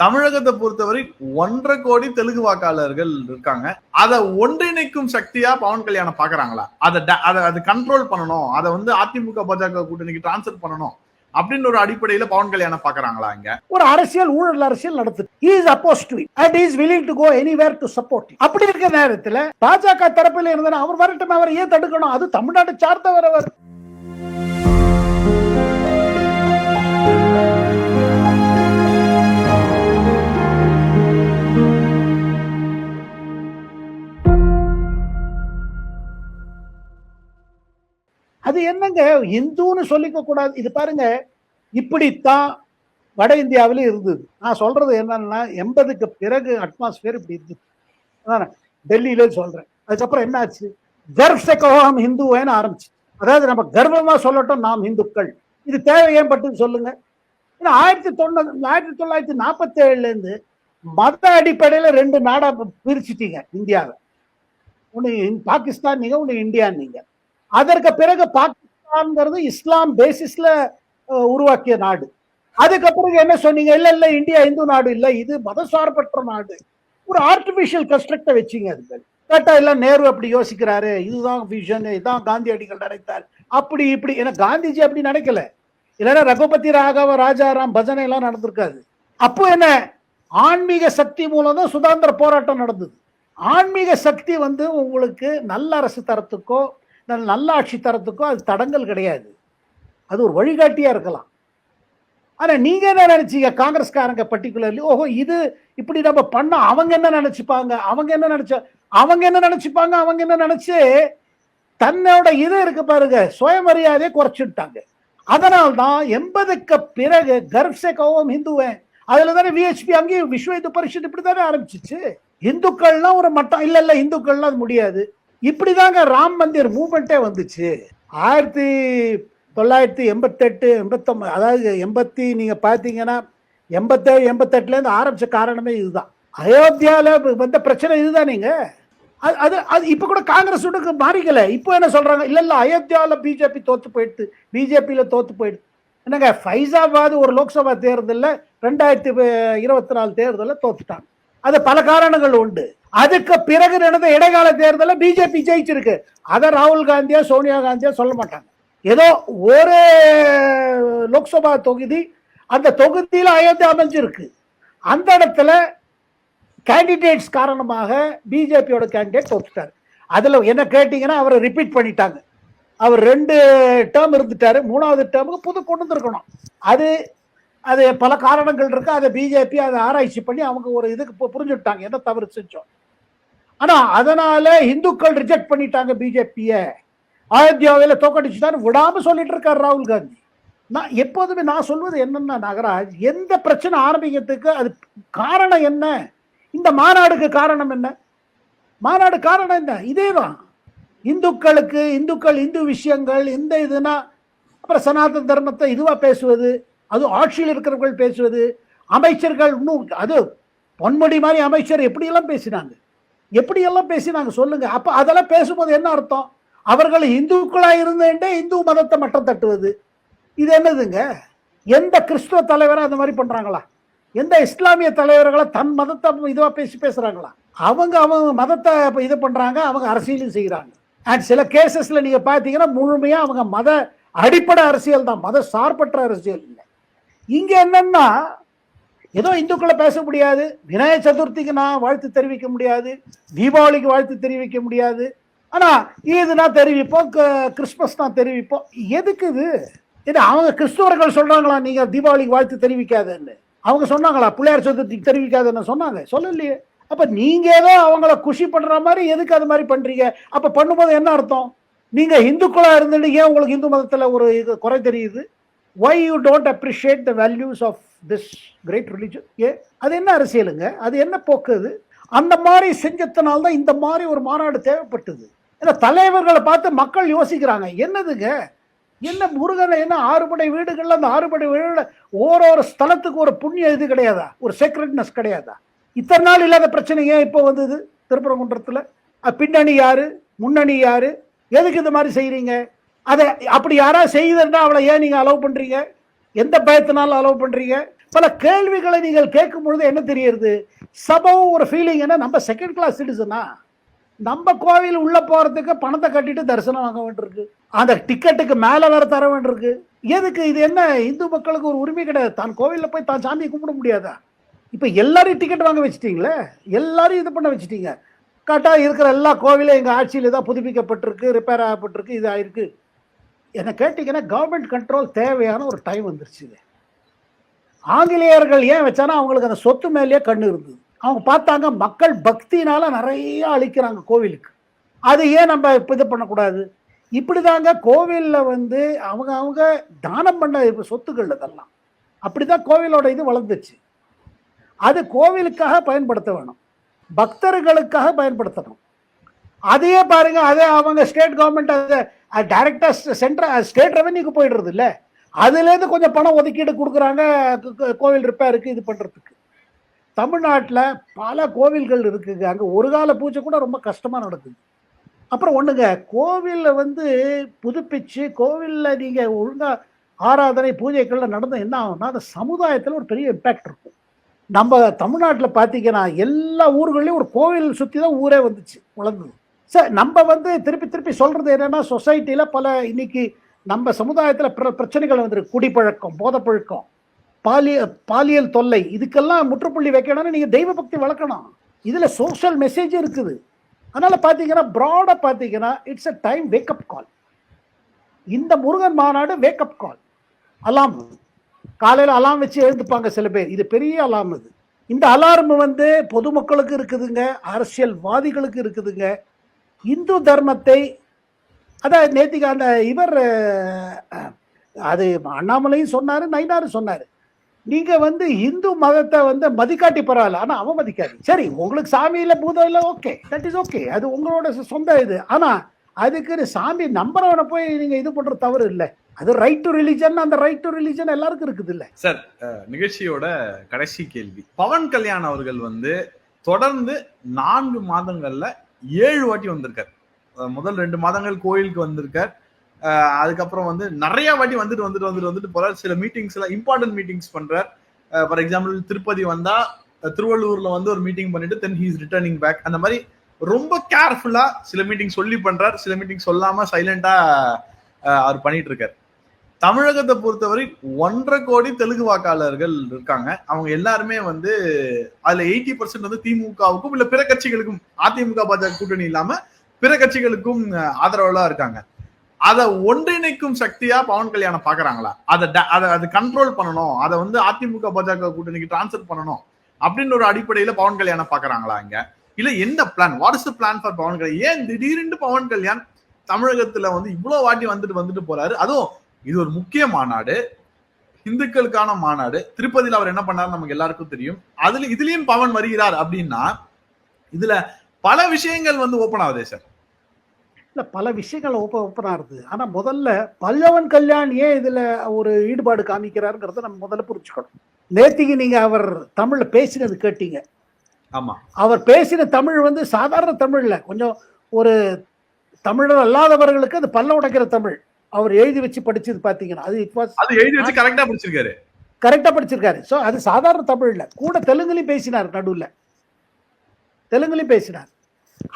தமிழகத்தை பொறுத்தவரை ஒன்றரை கோடி தெலுங்கு வாக்காளர்கள் இருக்காங்க. அதை ஒன்றிணைக்கும் சக்தியா பவன் கல்யாணம் பாக்குறாங்களா? அதை ட- அதை அது கண்ட்ரோல் பண்ணணும். அதை வந்து அதிமுக பாஜக கூட்டணிக்கு டிரான்ஸ்ஃபர் பண்ணணும். அப்படின்னு ஒரு அடிப்படையில பவன் கல்யாணம் பாக்குறாங்களா இங்க? ஒரு அரசியல் ஊழல் அரசியல் நடத்துது. Is opposed to and is willing to go anywhere to support அப்படி இருக்க நேரத்துல பாஜக தரப்பில் இருந்தா அவர் வரட்டும் அவர் ஏன் தடுக்கணும்? அது தமிழ்நாடு சார்ந்தவர் அவர். அது என்னங்க? இந்துன்னு சொல்லிக்க கூடாது. இது பாருங்க இப்படித்தான் வட இந்தியாவிலே இருந்தது. நான் சொல்றது என்னன்னா எண்பதுக்கு பிறகு அட்மாஸ்பியர் இப்படி இருந்துச்சு டெல்லியில சொல்றேன். அதுக்கப்புறம் என்னாச்சு? கர்வ் ஹிந்துவேன்னு ஆரம்பிச்சு. அதாவது நம்ம கர்வமா சொல்லட்டும் நாம் இந்துக்கள். இது தேவை ஏன் பட்டு சொல்லுங்க. ஏன்னா ஆயிரத்தி தொண்ணூறு ஆயிரத்தி தொள்ளாயிரத்தி நாற்பத்தி ஏழுல இருந்து மத அடிப்படையில ரெண்டு நாடாக பிரிச்சுட்டீங்க இந்தியாவை. ஒன்று பாகிஸ்தான் நீங்க ஒன்று இந்தியா நீங்க. அதற்கு பிறகு பாகிஸ்தான்ங்கிறது இஸ்லாம் பேசிஸ்ல உருவாக்கிய நாடு. அதுக்கப்புறம் என்ன சொன்னீங்க? இல்ல இல்ல இந்தியா இந்து நாடு இல்ல இது மதசார்பற்ற நாடு. ஒரு ஆர்டிபிஷியல் கன்ஸ்ட்ரக்டை வச்சிங்க அதுக்கு கேட்டா எல்லாம் நேரு அப்படி யோசிக்கிறாரு. இதுதான் விஷன் இதுதான் காந்தி அடிகள் நினைத்தார். அப்படி இப்படி. ஏன்னா காந்திஜி அப்படி நினைக்கல. இல்லைன்னா ரகுபதி ராகவ ராஜாராம் பஜனை எல்லாம் நடந்திருக்காது. அப்போ என்ன? ஆன்மீக சக்தி மூலம் தான் சுதந்திர போராட்டம் நடந்தது. ஆன்மீக சக்தி வந்து உங்களுக்கு நல்ல அரசு தரத்துக்கோ நல்லாட்சி தரத்துக்கும் ஆட்சி அது தடங்கல் கிடையாது. அது ஒரு வழிகாட்டியாக இருக்கலாம். ஆனால் நீங்கள் என்ன நினச்சிங்க? காங்கிரஸ்காரங்க பர்டிகுலர்லி ஓஹோ இது இப்படி நம்ம பண்ண அவங்க என்ன நினச்சிப்பாங்க? அவங்க என்ன நினச்ச அவங்க என்ன நினச்சிப்பாங்க? அவங்க என்ன நினச்சி தன்னோட இது இருக்கு பாருங்க சுயமரியாதையை குறைச்சிட்டாங்க. அதனால் தான் எண்பதுக்கு பிறகு கர்ப்சே கவோம் ஹிந்துவேன் அதில் தானே விஹெச்பி அங்கேயும் விஸ்வ இந்து பரிஷத் இப்படி தானே ஆரம்பிச்சிச்சு. இந்துக்கள்லாம் ஒரு மட்டம் இல்லை இல்லை இந்துக்கள்லாம் அது முடியாது. இப்படிதாங்க ராம் மந்திர் மூமெண்ட்டே வந்துச்சு. ஆயிரத்தி தொள்ளாயிரத்தி எண்பத்தெட்டு எண்பத்தொம்பது அதாவது எண்பத்தி நீங்கள் பார்த்தீங்கன்னா எண்பத்தேழு எண்பத்தெட்டுலேருந்து ஆரம்பித்த காரணமே இதுதான். அயோத்தியாவில் வந்த பிரச்சனை இதுதான் நீங்கள் அது அது அது இப்போ கூட காங்கிரஸ் உடக்கு மாறிக்கல. இப்போ என்ன சொல்கிறாங்க இல்லை இல்லை அயோத்தியாவில் பிஜேபி தோற்று போயிடுது. பிஜேபியில் தோற்று போயிடுது. என்னங்க ஃபைசாபாத் ஒரு லோக்சபா தேர்தலில் ரெண்டாயிரத்தி இருபத்தி நாலு தேர்தலில் தோத்துட்டாங்க. அது பல காரணங்கள் உண்டு. அதுக்கு பிறகு நடந்த இடைக்கால தேர்தலில் பிஜேபி ஜெயிச்சிருக்கு. அதை ராகுல் காந்தியா சோனியா காந்தியா சொல்ல மாட்டாங்க. ஏதோ ஒரு லோக்சபா தொகுதி அந்த தொகுதியில் அயோத்தி அமைஞ்சிருக்கு. அந்த இடத்துல கேண்டிடேட்ஸ் காரணமாக பிஜேபியோட கேண்டிடேட் தோத்துட்டார். அதில் என்ன கேட்டிங்கன்னா அவரை ரிப்பீட் பண்ணிட்டாங்க. அவர் ரெண்டு டேர்ம் இருந்துட்டாரு. மூணாவது டேர்முக்கு புது கொண்டு வந்திருக்கணும். அது அது பல காரணங்கள் இருக்குது அதை பிஜேபி அதை ஆராய்ச்சி பண்ணி அவங்க ஒரு இதுக்கு பு- புரிஞ்சுட்டாங்க என்ன தவறு செஞ்சோம். ஆனா அதனால இந்துக்கள் ரிஜெக்ட் பண்ணிட்டாங்க பிஜேபிய அயோத்தியாவில் தோக்கடிச்சுட்டாரு விடாம சொல்லிட்டு இருக்காரு ராகுல் காந்தி. நான் எப்போதுமே நான் சொல்வது என்னன்னா நகராஜ் எந்த பிரச்சனை ஆரம்பிக்கிறதுக்கு அது காரணம் என்ன? இந்த மாநாடுக்கு காரணம் என்ன? மாநாடு காரணம் என்ன? இதேதான் இந்துக்களுக்கு இந்துக்கள் இந்து விஷயங்கள் இந்த இதுனா அப்புறம் சனாதன தர்மத்தை இதுவாக பேசுவது அது ஆட்சியில் இருக்கிறவர்கள் பேசுவது அமைச்சர்கள் இன்னும் அது பொன்முடி மாதிரி அமைச்சர் எப்படியெல்லாம் பேசினாங்க? எப்படியெல்லாம் பேசி நாங்கள் சொல்லுங்க? அப்போ அதெல்லாம் பேசும்போது என்ன அர்த்தம்? அவர்கள் இந்துக்களாக இருந்தேன்டே இந்து மதத்தை மட்டம் தட்டுவது. இது என்னதுங்க? எந்த கிறிஸ்துவ தலைவராக அந்த மாதிரி பண்ணுறாங்களா எந்த இஸ்லாமிய தலைவர்களை தன் மதத்தை இதுவாக பேசி பேசுகிறாங்களா அவங்க அவங்க மதத்தை இப்போ இது பண்ணுறாங்க அவங்க அரசியலும் செய்கிறாங்க அண்ட் சில கேசஸில் நீங்கள் பார்த்தீங்கன்னா முழுமையாக அவங்க மத அடிப்படை அரசியல் தான். மத சார்பற்ற அரசியல் இல்லை. இங்கே என்னென்னா ஏதோ இந்துக்களை பேச முடியாது. விநாயக சதுர்த்திக்கு நான் வாழ்த்து தெரிவிக்க முடியாது. தீபாவளிக்கு வாழ்த்து தெரிவிக்க முடியாது. ஆனா ஈதுனா தெரிவிப்போம் க- கிறிஸ்மஸ் நான் தெரிவிப்போம். எதுக்கு இது? இது அவங்க கிறிஸ்துவர்கள் சொல்றாங்களா நீங்க தீபாவளிக்கு வாழ்த்து தெரிவிக்காதன்னு. அவங்க சொன்னாங்களா பிள்ளையார் சதுர்த்திக்கு தெரிவிக்காதுன்னு சொன்னாங்க. சொல்லலையே. அப்ப நீங்க ஏதோ அவங்கள குஷி பண்ற மாதிரி எதுக்கு அது மாதிரி பண்றீங்க? அப்ப பண்ணும்போது என்ன அர்த்தம்? நீங்க இந்துக்களா இருந்துட்டு ஏன் உங்களுக்கு இந்து மதத்துல ஒரு இது குறை தெரியுது? Why you don't appreciate the values of this great religion ஏ அது என்ன அரசியலுங்க? அது என்ன போக்கு அது? அந்த மாதிரி செஞ்சதுனால்தான் இந்த மாதிரி ஒரு மாநாடு தேவைப்பட்டது. ஏன்னா தலைவர்களை பார்த்து மக்கள் யோசிக்கிறாங்க. என்னதுங்க? என்ன முருகனை என்ன ஆறுபடை வீடுகளில் அந்த ஆறுபடை வீடுகளில் ஓரொரு ஸ்தலத்துக்கு ஒரு புண்ணிய இது கிடையாதா? ஒரு சேக்ரெட்னஸ் கிடையாதா? இத்தனை நாள் இல்லாத பிரச்சனை ஏன் இப்போ வந்தது திருப்பரங்குன்றத்தில்? பின்னணி யாரு? முன்னணி யாரு? எதுக்கு இந்த மாதிரி செய்கிறீங்க அதை அப்படி யாராவது செய்ததுன்னா அவளை ஏன் நீங்கள் அலோவ் பண்ணுறீங்க எந்த பயத்தினாலும் அலோவ் பண்ணுறீங்க பல கேள்விகளை நீங்கள் கேட்கும் பொழுது என்ன தெரியுது சபம் ஒரு ஃபீலிங் என்ன? நம்ம செகண்ட் கிளாஸ் சிட்டிசனா நம்ம கோவில் உள்ளே போகிறதுக்கு பணத்தை கட்டிட்டு தரிசனம் வாங்க வேண்டியிருக்கு. அந்த டிக்கெட்டுக்கு மேலே வேற தர வேண்டியிருக்கு. எதுக்கு? இது என்ன? இந்து மக்களுக்கு ஒரு உரிமை கிடையாது. தான் கோவிலில் போய் தான் சாமியை கும்பிட முடியாதா? இப்போ எல்லாரையும் டிக்கெட் வாங்க வச்சுட்டீங்களே? எல்லாரையும் இது பண்ண வச்சுட்டீங்க. கரெக்டாக இருக்கிற எல்லா கோவிலும் எங்கள் ஆட்சியில் தான் புதுப்பிக்கப்பட்டிருக்கு ரிப்பேர் ஆகப்பட்டிருக்கு இது ஆயிருக்கு என்னை கேட்டிங்கன்னா கவர்மெண்ட் கண்ட்ரோல் தேவையான ஒரு டைம் வந்துருச்சு இது. ஆங்கிலேயர்கள் ஏன் வச்சானா அவங்களுக்கு அந்த சொத்து மேலேயே கண்ணு இருந்தது. அவங்க பார்த்தாங்க மக்கள் பக்தினால நிறைய அழிக்கிறாங்க கோவிலுக்கு. அது ஏன் நம்ம இப்போ இது பண்ணக்கூடாது? இப்படி தாங்க கோவிலில் வந்து அவங்க அவங்க தானம் பண்ண இப்போ சொத்துக்கள் இதெல்லாம். அப்படிதான் கோவிலோட இது வளர்ந்துச்சு. அது கோவிலுக்காக பயன்படுத்த வேணும். பக்தர்களுக்காக பயன்படுத்தணும். அதையே பாருங்கள் அதே அவங்க ஸ்டேட் கவர்மெண்ட் அதை டைரக்டா சென்ட்ரல் ஸ்டேட் ரெவன்யூக்கு போயிடுறது இல்ல அதுலேருந்து கொஞ்சம் பணம் ஒதுக்கீடு கொடுக்குறாங்க கோவில் ரிப்பேருக்கு இது பண்றதுக்கு. தமிழ்நாட்டில் பல கோவில்கள் இருக்குங்க. அங்கே ஒரு கால பூஜை கூட ரொம்ப கஷ்டமாக நடக்குது. அப்புறம் ஒன்றுங்க கோவிலில் வந்து புதுப்பிச்சு கோவிலில் நீங்கள் ஒழுங்காக ஆராதனை பூஜைகளில் நடந்த என்ன ஆகும்னா அந்த சமுதாயத்தில் ஒரு பெரிய இம்பேக்ட் இருக்கும். நம்ம தமிழ்நாட்டில் பார்த்தீங்கன்னா எல்லா ஊர்களையும் ஒரு கோவில் சுற்றி தான் ஊரே வந்துச்சு வளர்ந்தது. சார் நம்ம வந்து திருப்பி திருப்பி சொல்கிறது என்னென்னா சொசைட்டியில் பல இன்னைக்கு நம்ம சமுதாயத்தில் பிர பிரச்சனைகள் வந்துருக்கு. குடிப்பழக்கம் போதைப்பழக்கம் பாலிய பாலியல் தொல்லை இதுக்கெல்லாம் முற்றுப்புள்ளி வைக்கணும்னு நீங்கள் தெய்வ பக்தி வளர்க்கணும். இதில் சோஷியல் மெசேஜ் இருக்குது. அதனால் பார்த்தீங்கன்னா ப்ராடாக பார்த்தீங்கன்னா it's a time wake up call இந்த முருகன் மாநாடு வேக்கப் கால் அலாம் காலையில் அலாம் வச்சு எழுந்துப்பாங்க சில பேர். இது பெரிய அலாம் இது இந்த அலாரம் வந்து பொதுமக்களுக்கு இருக்குதுங்க அரசியல்வாதிகளுக்கு இருக்குதுங்க. இந்து தர்மத்தை அதான் நேத்திக்கு அந்த இவர் அது அண்ணாமலையும் சொன்னாரு நைனாரும் சொன்னாரு. நீங்க வந்து இந்து மதத்தை வந்து மதிக்காட்டி பரவாயில்ல ஆனா அவன் மதிக்காது. சரி உங்களுக்கு சாமி இல்ல பூதம் இல்ல ஓகே தட் இஸ் ஓகே அது உங்களோட சொந்த இது. ஆனா அதுக்கு சாமி நம்புறவனை போய் நீங்க இது பண்ற தவறு இல்லை. அது ரைட் டு ரிலிஜன் அந்த ரைட் டு ரிலிஜன் எல்லாருக்கும் இருக்குது இல்ல. சார் நிகழ்ச்சியோட கடைசி கேள்வி. பவன் கல்யாண் அவர்கள் வந்து தொடர்ந்து நான்கு மாதங்கள்ல ஏழு வாட்டி வந்திருக்கார். முதல் ரெண்டு மாதங்கள் கோயிலுக்கு வந்திருக்கார். அதுக்கப்புறம் வந்து நிறைய வாட்டி வந்துட்டு வந்துட்டு வந்துட்டு வந்துட்டு போறார். சில மீட்டிங்ஸ் எல்லாம் இம்பார்ட்டன்ட் மீட்டிங்ஸ் பண்றார். ஃபார் எக்ஸாம்பிள் திருப்பதி வந்தா திருவள்ளூர்ல வந்து ஒரு மீட்டிங் பண்ணிட்டு தென் ஹீஸ் ரிட்டர்னிங் பேக் அந்த மாதிரி ரொம்ப கேர்ஃபுல்லா சில மீட்டிங் சொல்லி பண்றார். சில மீட்டிங் சொல்லாம சைலண்டா அவர் பண்ணிட்டு இருக்கார். தமிழகத்தை பொறுத்தவரை ஒன்றரை கோடி தெலுங்கு வாக்காளர்கள் இருக்காங்க. அவங்க எல்லாருமே வந்து அதுல எயிட்டி பர்சன்ட் வந்து திமுகவுக்கும் இல்ல பிற கட்சிகளுக்கும் அதிமுக பாஜக கூட்டணி இல்லாம பிற கட்சிகளுக்கும் ஆதரவுலாம் இருக்காங்க. அதை ஒன்றிணைக்கும் சக்தியா பவன் கல்யாணம் பாக்குறாங்களா? அதை ட- அதை அது கண்ட்ரோல் பண்ணணும். அதை வந்து அதிமுக பாஜக கூட்டணிக்கு டிரான்ஸ்ஃபர் பண்ணணும். அப்படின்ற ஒரு அடிப்படையில பவன் கல்யாணம் பாக்குறாங்களா இங்க? இல்ல என்ன plan what is plan for Pawan Kalyan? ஏன் திடீர்னு பவன் கல்யாண் தமிழகத்துல வந்து இவ்வளவு வாட்டி வந்துட்டு வந்துட்டு போறாரு? அதுவும் இது ஒரு முக்கிய மாநாடு. இந்துக்களுக்கான மாநாடு. திருப்பதியில் அவர் என்ன பண்ணாரு நமக்கு எல்லாருக்கும் தெரியும். அதுல இதுலயும் பவன் வருகிறார் அப்படின்னா இதுல பல விஷயங்கள் வந்து ஓபன் ஆகுதே சார். இல்ல பல விஷயங்கள் ஓப்ப ஓப்பன் ஆகுது ஆனா முதல்ல பல்லவன் கல்யாண் ஏன் இதுல ஒரு ஈடுபாடு காமிக்கிறாருங்கிறத நம்ம முதல்ல புரிஞ்சுக்கணும். நேத்திக்கு நீங்க அவர் தமிழ்ல பேசினது கேட்டீங்க. ஆமா. அவர் பேசின தமிழ் வந்து சாதாரண தமிழ்ல கொஞ்சம் ஒரு தமிழர் அல்லாதவர்களுக்கு அது பல்ல உடைக்கிற தமிழ். அவர் எழுதி வச்சு படிச்சது பாத்தீங்கன்னா அது இட் வாஸ் அது எழுதி வச்சு கரெக்டா பிடிச்சிருக்காரு. கரெக்டா படிச்சிருக்காரு. சோ அது சாதாரண தமிழ்ல கூட தெலுங்குலையும் பேசினார் நடுவுல. தெலுங்குலையும் பேசினார்.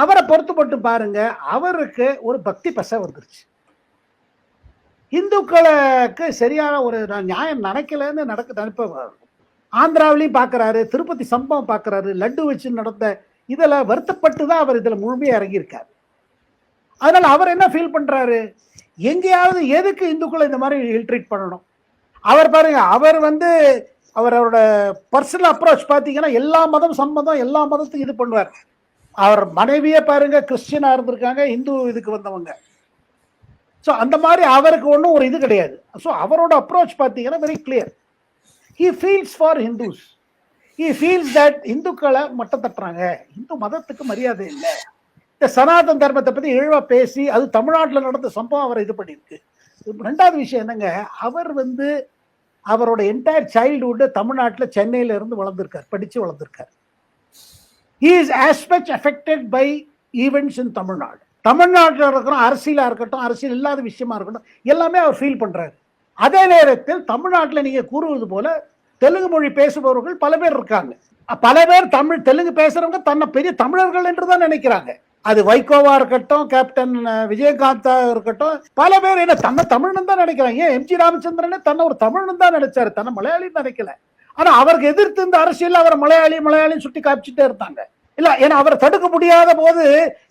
அவரை பொறுத்து மட்டும் பாருங்க அவருக்கு ஒரு பக்தி பச வந்துருச்சு. இந்துக்களுக்கு சரியான ஒரு நான் நியாயம் நினைக்கலன்னு நடக்க நினைப்ப ஆந்திராவிலையும் பார்க்கறாரு திருப்பதி சம்பவம் பார்க்கறாரு லட்டு வச்சு நடந்த இதுல வருத்தப்பட்டு தான் அவர் இதுல முழுமையா இறங்கியிருக்காரு. அதனால அவர் என்ன ஃபீல் பண்றாரு? எங்கேயாவது எதுக்கு இந்துக்களை இந்த மாதிரி இல்ட்ரீட் பண்ணணும்? அவர் பாருங்க அவர் வந்து அவர் அவரோட பர்சனல் அப்ரோச் பார்த்தீங்கன்னா எல்லா மதம் சம்மதம் எல்லா மதத்துக்கும் இது பண்ணுவார். அவர் மனைவியே பாருங்க கிறிஸ்டியனாக இருந்திருக்காங்க இந்து இதுக்கு வந்தவங்க. ஸோ அந்த மாதிரி அவருக்கு ஒன்றும் ஒரு இது கிடையாது. ஸோ அவரோட அப்ரோச் பார்த்தீங்கன்னா very clear he feels for Hindus he feels that இந்துக்களை மட்டம் தட்டுறாங்க. இந்து மதத்துக்கு மரியாதை இல்லை. இந்த சனாதன தர்மத்தை பற்றி இழிவாக பேசி அது தமிழ்நாட்டில் நடந்த சம்பவம் அவரை இது பண்ணியிருக்கு. ரெண்டாவது விஷயம் என்னங்க அவர் வந்து அவரோட என்டையர் சைல்டுஹுட்டு தமிழ்நாட்டில் சென்னையில இருந்து வளர்ந்துருக்கார் படித்து வளர்ந்துருக்கார். He is as much affected by events in Tamil Nadu. தமிழ்நாட்டில் இருக்கிற அரசியலாக இருக்கட்டும் அரசியல் இல்லாத விஷயமா இருக்கட்டும் எல்லாமே அவர் ஃபீல் பண்ணுறாரு அதே நேரத்தில் தமிழ்நாட்டில் நீங்கள் கூறுவது போல தெலுங்கு மொழி பேசுபவர்கள் பல பேர் இருக்காங்க. பல பேர் தமிழ் தெலுங்கு பேசுகிறவங்க தன்னை பெரிய தமிழர்கள் என்று தான் நினைக்கிறாங்க. அது வைகோவா இருக்கட்டும் கேப்டன் விஜயகாந்தா இருக்கட்டும் பல பேர் என்ன தன்னை தமிழ்னு தான் நினைக்கிறாங்க. ஏன் எம்ஜி ராமச்சந்திரனே தன்னை ஒரு தமிழ்னு தான் நினைச்சாரு? தன்னை மலையாளின்னு நினைக்கல. ஆனா அவருக்கு எதிர்த்து இந்த அரசியல் அவர் மலையாளி மலையாளின்னு சுட்டி காமிச்சிட்டே இருந்தாங்க இல்ல ஏன்னா அவரை தடுக்க முடியாத போது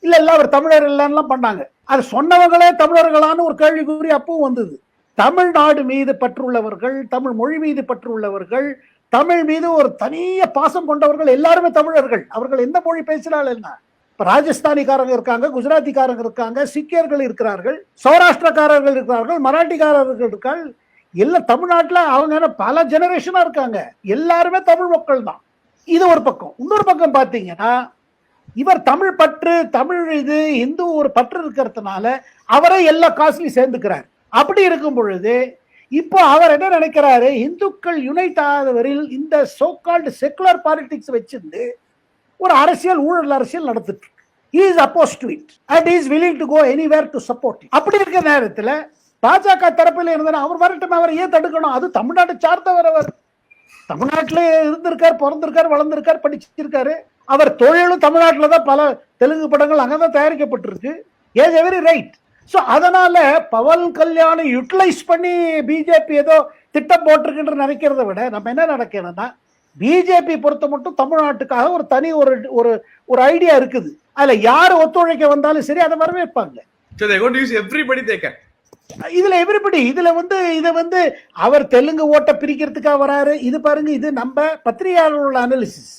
இல்ல இல்ல அவர் தமிழர் இல்லைன்னு பண்ணாங்க. அது சொன்னவங்களே தமிழர்களான்னு ஒரு கேள்விக்குறி அப்பவும் வந்தது. தமிழ்நாடு மீது பற்றுள்ளவர்கள் தமிழ் மொழி மீது பற்றுள்ளவர்கள் தமிழ் மீது ஒரு தனிய பாசம் கொண்டவர்கள் எல்லாருமே தமிழர்கள். அவர்கள் எந்த மொழி பேசினாலும் என்ன? இப்ப ராஜஸ்தானிக்காரங்க இருக்காங்க குஜராத்திக்காரங்க இருக்காங்க சீக்கியர்கள் இருக்கிறார்கள் சௌராஷ்டிரக்காரர்கள் இருக்கிறார்கள் மராட்டிக்காரர்கள் இருக்கார்கள் எல்லாம் தமிழ்நாட்டில் அவங்க பல ஜெனரேஷனாக இருக்காங்க. எல்லாருமே தமிழ் மக்கள் தான். இது ஒரு பக்கம். இன்னொரு பக்கம் பார்த்தீங்கன்னா இவர் தமிழ் பற்று தமிழ் இது இந்து ஒரு பற்று இருக்கிறதுனால அவரே எல்லா காசுலையும் சேர்ந்துக்கிறார். அப்படி இருக்கும் பொழுது இப்போ அவர் என்ன நினைக்கிறாரு? இந்துக்கள் யுனைட் ஆகாதவரில் இந்த சோகால்டு செக்குலர் பாலிடிக்ஸ் வச்சிருந்து ஒரு அரசியல் ஊழல் அரசியல் நடத்திட்டு is opposed to it and is willing to go anywhere to support அப்படி இருக்கிற நேரத்தில் பாஜக தரப்பில் இருந்தால் அவர் வரட்டும் அவர் ஏன் தடுக்கணும்? அது தமிழ்நாட்டை சார்ந்தவர் அவர். தமிழ்நாட்டிலே இருந்திருக்கார் பிறந்திருக்கார் வளர்ந்திருக்கார் படிச்சிருக்காரு. அவர் தொழிலும் தமிழ்நாட்டில் தான் பல தெலுங்கு படங்கள் அங்கே தான் தயாரிக்கப்பட்டிருக்கு ஏஸ் வெரி ரைட் ஸோ அதனால பவன் கல்யாணம் யூட்டிலைஸ் பண்ணி பிஜேபி ஏதோ திட்டம் போட்டிருக்குன்ற நினைக்கிறத விட நம்ம என்ன நினைக்கணும்னா பிஜேபி பொறுத்த மட்டும் தமிழ்நாட்டுக்காக ஒரு தனி ஒரு ஒரு ஒரு ஐடியா இருக்குது. அதுல யார் ஒத்துழைக்க வந்தாலும் சரி அதை வரவேற்பாங்க. இதுல எவ்ரிபடி இதுல வந்து இதை வந்து அவர் தெலுங்கு ஓட்ட பிரிக்கிறதுக்காக வராரு. இது பாருங்க இது நம்ம பத்திரிகையாளர்களோட அனாலிசிஸ்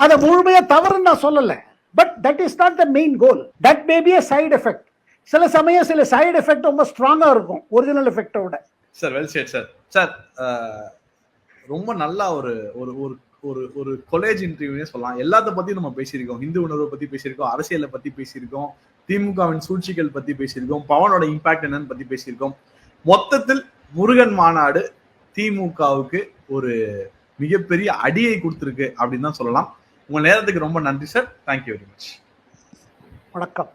அதை முழுமையா தவறுன்னு நான் சொல்லல. But that is not the main goal that may be a side effect சில சமயம் சில சைடு எஃபெக்ட் ரொம்ப ஸ்ட்ராங்கா இருக்கும் original எஃபெக்டோட sir well said sir sir ரொம்ப நல்லா ஒரு ஒரு ஒரு ஒரு ஒரு கொலேஜ் இன்டர்வியூனே சொல்லலாம். எல்லாத்த பத்தியும் நம்ம பேசியிருக்கோம். இந்து உணர்வை பத்தி பேசியிருக்கோம். அரசியலை பத்தி பேசியிருக்கோம். திமுகவின் சூழ்ச்சிகள் பத்தி பேசியிருக்கோம். பவனோட இம்பாக்ட் என்னன்னு பத்தி பேசியிருக்கோம். மொத்தத்தில் முருகன் மாநாடு திமுகவுக்கு ஒரு மிகப்பெரிய அடியை கொடுத்துருக்கு அப்படின்னு தான் சொல்லலாம். உங்க நேரத்துக்கு ரொம்ப நன்றி சார் தேங்க்யூ வெரி மச் வணக்கம்.